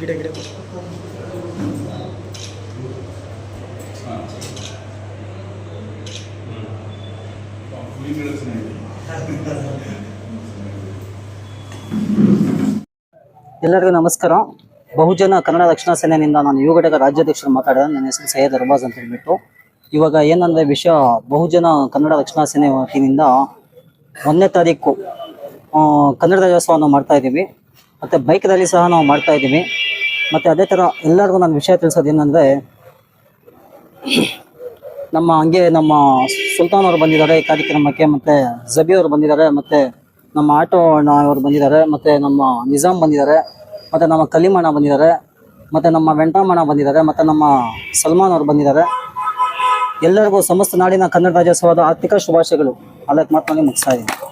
ಗಿಡ ಗಿಡ ಎಲ್ಲರಿಗೂ ನಮಸ್ಕಾರ. ಬಹುಜನ ಕನ್ನಡ ರಕ್ಷಣಾ ಸೇನೆಯಿಂದ ನಾನು ಯುವ ಘಟಕ ರಾಜ್ಯಾಧ್ಯಕ್ಷರು ಮಾತಾಡಿದ. ನನ್ನ ಹೆಸರು ಸೈಯದ್ ಅರ್ಬಾಜ್ ಅಂತ ಹೇಳ್ಬಿಟ್ಟು. ಇವಾಗ ಏನಂದ್ರೆ ವಿಷಯ ಬಹುಜನ ಕನ್ನಡ ರಕ್ಷಣಾ ಸೇನೆ ವತಿಯಿಂದ ಒಂದನೇ ತಾರೀಕು ಕನ್ನಡ ರಾಜ್ಯೋತ್ಸವವನ್ನು ಮಾಡ್ತಾ ಇದ್ದೀವಿ. ಮತ್ತು ಬೈಕ್ ಸಹ ನಾವು ಮಾಡ್ತಾ ಇದ್ದೀವಿ. ಮತ್ತು ಅದೇ ಥರ ಎಲ್ಲರಿಗೂ ನಾನು ವಿಷಯ ತಿಳಿಸೋದು ಏನಂದರೆ, ನಮ್ಮ ಹಂಗೆ ನಮ್ಮ ಸುಲ್ತಾನ್ ಅವರು ಬಂದಿದ್ದಾರೆ, ಈ ಕಾರ್ಯಕ್ರಮಕ್ಕೆ ಮತ್ತು ಜಬಿ ಅವರು ಬಂದಿದ್ದಾರೆ, ಮತ್ತು ನಮ್ಮ ಆಟೋ ಅಣ್ಣ ಅವರು ಬಂದಿದ್ದಾರೆ, ಮತ್ತು ನಮ್ಮ ನಿಜಾಮ್ ಬಂದಿದ್ದಾರೆ, ಮತ್ತು ನಮ್ಮ ಕಲಿಮಣ್ಣ ಬಂದಿದ್ದಾರೆ, ಮತ್ತು ನಮ್ಮ ವೆಂಟಾಮಣ್ಣ ಬಂದಿದ್ದಾರೆ, ಮತ್ತು ನಮ್ಮ ಸಲ್ಮಾನ್ ಅವರು ಬಂದಿದ್ದಾರೆ. ಎಲ್ಲರಿಗೂ ಸಮಸ್ತ ನಾಡಿನ ಕನ್ನಡ ರಾಜ್ಯೋತ್ಸವದ ಆರ್ಥಿಕ ಶುಭಾಶಯಗಳು. ಅಲ್ಲಕ್ಕೆ ಮಾತ್ರ ಮುಗಿಸ್ತಾ ಇದ್ದೀನಿ